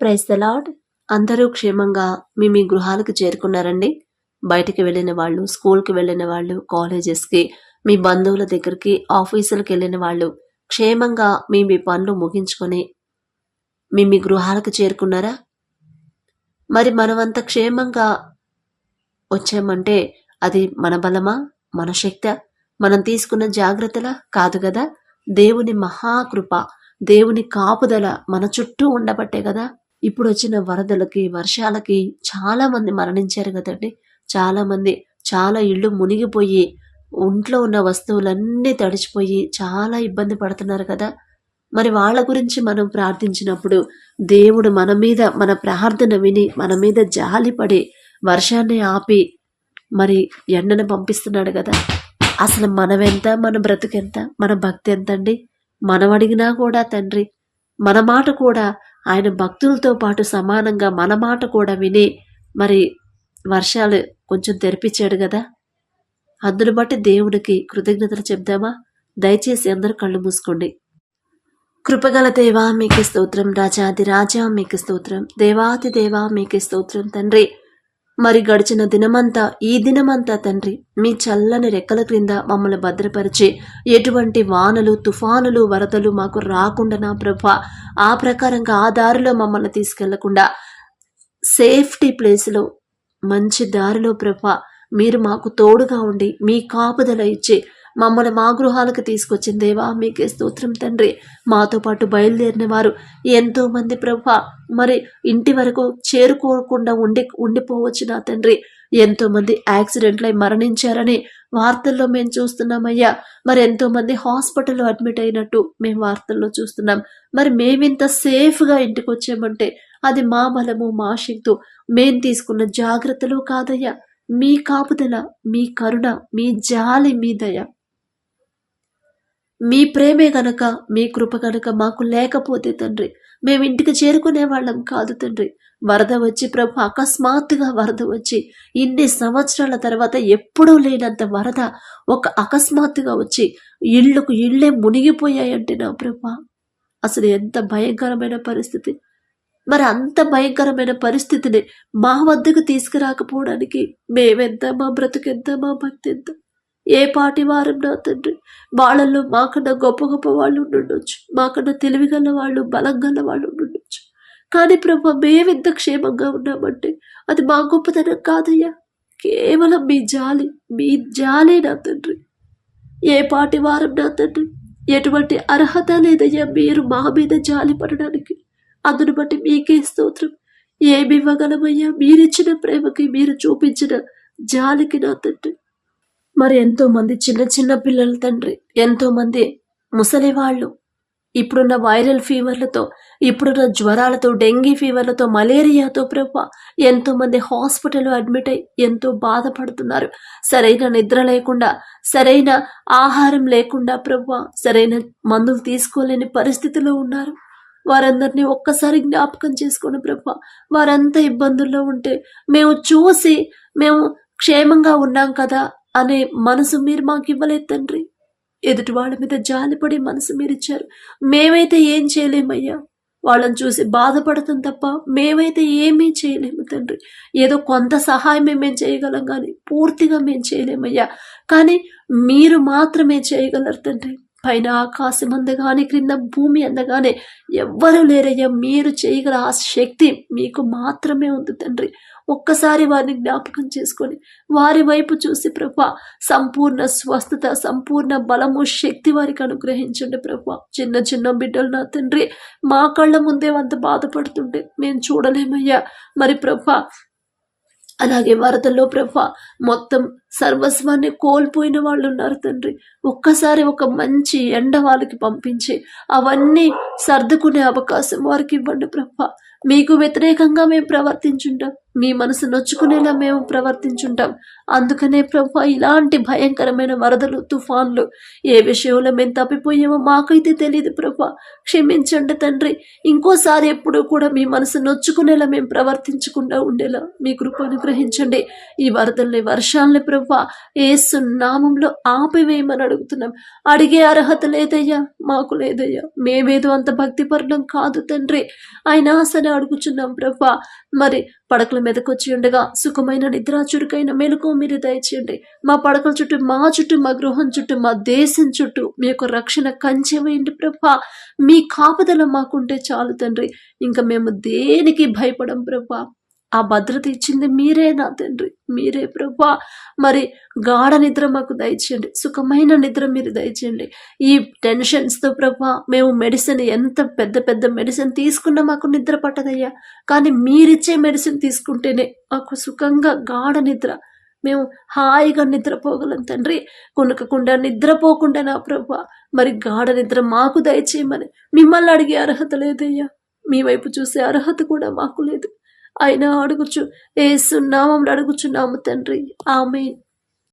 Price the lord అందరూ క్షేమంగా మీ మీ గృహాలకు చేరుకున్నారండి. బయటికి వెళ్ళిన వాళ్ళు స్కూల్కి వెళ్ళిన వాళ్ళు కాలేజెస్కి మీ బంధువుల దగ్గరికి ఆఫీసులకు వెళ్ళిన వాళ్ళు క్షేమంగా మీ మీ పనులు ముగించుకొని మీ మీ గృహాలకు చేరుకున్నారా? మరి మనమంత క్షేమంగా వచ్చామంటే అది మన బలమా? మన శక్త? మనం తీసుకున్న జాగ్రత్తల? కాదు కదా? దేవుని మహాకృప దేవుని కాపుదల మన చుట్టూ ఉండబట్టే కదా? ఇప్పుడు వచ్చిన వరదలకి వర్షాలకి చాలా మంది మరణించారు కదండి. చాలా మంది చాలా ఇళ్ళు మునిగిపోయి ఒంట్లో ఉన్న వస్తువులన్నీ తడిచిపోయి చాలా ఇబ్బంది పడుతున్నారు కదా. మరి వాళ్ళ గురించి మనం ప్రార్థించినప్పుడు దేవుడు మన మీద మన ప్రార్థన విని మన మీద జాలిపడి వర్షాన్ని ఆపి మరి ఎండను పంపిస్తున్నాడు కదా. అసలు మనమెంత మన బ్రతుకెంత మన భక్తి ఎంత అండి మనం అడిగినా కూడా తండ్రి మన మాట కూడా ఆయన భక్తులతో పాటు సమానంగా మన మాట కూడా విని మరి వర్షాలు కొంచెం తెరిపించాడు కదా. అందును బట్టి దేవుడికి కృతజ్ఞతలు చెప్దామా? దయచేసి అందరూ కళ్ళు మూసుకోండి. కృపగల దేవా మీకు స్తోత్రం. రాజాది రాజా మీకు స్తోత్రం. దేవాతి దేవా మీకు స్తోత్రం తండ్రి. మరి గడిచిన దినమంతా ఈ దినమంతా తండ్రి మీ చల్లని రెక్కల క్రింద మమ్మల్ని భద్రపరిచి ఎటువంటి వానలు తుఫానులు వరదలు మాకు రాకుండా నా ప్రభ ఆ ప్రకారంగా ఆ దారిలో మమ్మల్ని తీసుకెళ్ళకుండా సేఫ్టీ ప్లేస్లో మంచి దారిలో ప్రభ మీరు మాకు తోడుగా ఉండి మీ కాపుదల ఇచ్చి మమ్మల్ని మా గృహాలకు తీసుకొచ్చిన దేవా మీకే స్తోత్రం తండ్రి. మాతో పాటు బయలుదేరిన వారు ఎంతోమంది ప్రభ మరి ఇంటి వరకు చేరుకోకుండా ఉండి ఉండిపోవచ్చు నా తండ్రి? ఎంతోమంది యాక్సిడెంట్లై మరణించారని వార్తల్లో మేము చూస్తున్నామయ్యా. మరి ఎంతోమంది హాస్పిటల్లో అడ్మిట్ అయినట్టు మేము వార్తల్లో చూస్తున్నాం. మరి మేమింత సేఫ్గా ఇంటికి వచ్చామంటే అది మా బలము మా శక్తు. మేం తీసుకున్న జాగ్రత్తలు కాదయ్యా. మీ కాపుదల మీ కరుణ మీ జాలి మీ దయ. మీ ప్రేమే గనక మీ కృప గనక మాకు లేకపోతే తండ్రి మేము ఇంటికి చేరుకునే వాళ్ళం కాదు తండ్రి. వరద వచ్చి ప్రభు అకస్మాత్తుగా వరద వచ్చి ఇన్ని సంవత్సరాల తర్వాత ఎప్పుడూ లేనంత వరద ఒక అకస్మాత్తుగా వచ్చి ఇళ్ళకు ఇళ్ళే మునిగిపోయాయంటే నా ప్రభు. అసలు ఎంత భయంకరమైన పరిస్థితి. మరి అంత భయంకరమైన పరిస్థితిని మా వద్దకు తీసుకురాకపోవడానికి మేమెంత మా బ్రతుకెంత మా భక్తి ఎంత? ఏ పాటి వారం నా తండ్రి? వాళ్ళల్లో మాకన్నా గొప్ప గొప్ప వాళ్ళు ఉండుండొచ్చు. మాకన్నా తెలివిగల వాళ్ళు బలం గల వాళ్ళు ఉండుండొచ్చు. కానీ ప్రభు మేమెంత క్షేమంగా ఉన్నామంటే అది మా గొప్పతనం కాదయ్యా. కేవలం మీ జాలి మీ జాలే నా తండ్రి. ఏ పాటి వారం నా తండ్రి? ఎటువంటి అర్హత లేదయ్యా మీరు మా మీద జాలి పడడానికి. అందును బట్టి మీకే స్తోత్రం. ఏమి ఇవ్వగలమయ్యా? మీరిచ్చిన ప్రేమకి మీరు చూపించిన జాలికి నా తండ్రి. మరి ఎంతో మంది చిన్న చిన్న పిల్లల తండ్రి ఎంతో మంది ముసలి వాళ్ళు. ఇప్పుడున్న వైరల్ ఫీవర్లతో ఇప్పుడున్న జ్వరాలతో డెంగీ ఫీవర్లతో మలేరియాతో ప్రభు ఎంతో మంది హాస్పిటల్ అడ్మిట్ అయి ఎంతో బాధపడుతున్నారు. సరైన నిద్ర లేకుండా సరైన ఆహారం లేకుండా ప్రభు సరైన మందులు తీసుకోలేని పరిస్థితిలో ఉన్నారు. వారందరినీ ఒక్కసారి జ్ఞాపకం చేసుకుని ప్రభా వారంతా ఇబ్బందుల్లో ఉంటే మేము చూసి మేము క్షేమంగా ఉన్నాం కదా అనే మనసు మీరు మాకు ఇవ్వలేదు తండ్రి. ఎదుటి వాళ్ళ మీద జాలిపడి మనసు మీరు ఇచ్చారు మేమైతే ఏం చేయలేమయ్యా? వాళ్ళని చూసి బాధపడతాం తప్ప మేమైతే ఏమీ చేయలేము తండ్రి. ఏదో కొంత సహాయమే మేము చేయగలం కానీ పూర్తిగా మేము చేయలేమయ్యా. కానీ మీరు మాత్రమే చేయగలరు తండ్రి. పైన ఆకాశం అందగానే క్రింద భూమి అందగానే ఎవ్వరూ లేరయ్యా. మీరు చేయగల ఆ శక్తి మీకు మాత్రమే ఉంది తండ్రి. ఒక్కసారి వారిని జ్ఞాపకం చేసుకొని వారి వైపు చూసి ప్రభ సంపూర్ణ స్వస్థత సంపూర్ణ బలము శక్తి వారికి అనుగ్రహించండి ప్రభా. చిన్న చిన్న బిడ్డలు నా తండ్రి మా కళ్ళ ముందే అంత బాధపడుతుంటే మేము చూడలేమయ్యా. మరి ప్రభా అలాగే వరదల్లో ప్రభ మొత్తం సర్వస్వాన్ని కోల్పోయిన వాళ్ళు ఉన్నారు తండ్రి. ఒక్కసారి ఒక మంచి ఎండ వాళ్ళకి పంపించి అవన్నీ సర్దుకునే అవకాశం వారికి ఇవ్వండి ప్రభ. మీకు వ్యతిరేకంగా మేము ప్రవర్తించుంటాం. మీ మనసు నొచ్చుకునేలా మేము ప్రవర్తించుంటాం. అందుకనే ప్రభు ఇలాంటి భయంకరమైన వరదలు తుఫాన్లు ఏ విషయంలో మేము తప్పిపోయామో మాకైతే తెలియదు ప్రభు. క్షమించండి తండ్రి. ఇంకోసారి ఎప్పుడు కూడా మీ మనసు నొచ్చుకునేలా మేము ప్రవర్తించకుండా ఉండేలా మీ కృప అనుగ్రహించండి. ఈ వరదల్ని వర్షాలని ప్రభా ఏసు నామంలో ఆపివేయమని అడుగుతున్నాం. అడిగే అర్హత లేదయ్యా మాకు లేదయ్యా. మేమేదో అంత భక్తిపరణం కాదు తండ్రి. అయినా సరే అడుగుచున్నాం ప్రభా. మరి పడకల మీదకొచ్చి ఉండగా సుఖమైన నిద్ర చురుకైన మెలకు మీరు దయచేయండి. మా పడకల చుట్టూ మా చుట్టూ మా గృహం చుట్టూ మా దేశం చుట్టూ మీ యొక్క రక్షణ కంచె వేయండి ప్రభా. మీ కాపుదల మాకుంటే చాలు తండ్రి. ఇంకా మేము దేనికి భయపడం ప్రభా? ఆ భద్రత ఇచ్చింది మీరే నా తండ్రి. మీరే ప్రభా. మరి గాఢ నిద్ర మాకు దయచేయండి. సుఖమైన నిద్ర మీరు దయచేయండి. ఈ టెన్షన్స్తో ప్రభా మేము మెడిసిన్ ఎంత పెద్ద పెద్ద మెడిసిన్ తీసుకున్నా మాకు నిద్ర పట్టదయ్యా. కానీ మీరిచ్చే మెడిసిన్ తీసుకుంటేనే మాకు సుఖంగా గాఢ నిద్ర. మేము హాయిగా నిద్రపోగలం తండ్రి. కొనకకుండా నిద్రపోకుండా నా ప్రభా. మరి గాఢ నిద్ర మాకు దయచేయమని మిమ్మల్ని అడిగే అర్హత లేదయ్యా. మీ వైపు చూసే అర్హత కూడా మాకు లేదు. అయినా అడుగుచు ఏసునామం అడుగుచున్నాము తండ్రి. ఆమె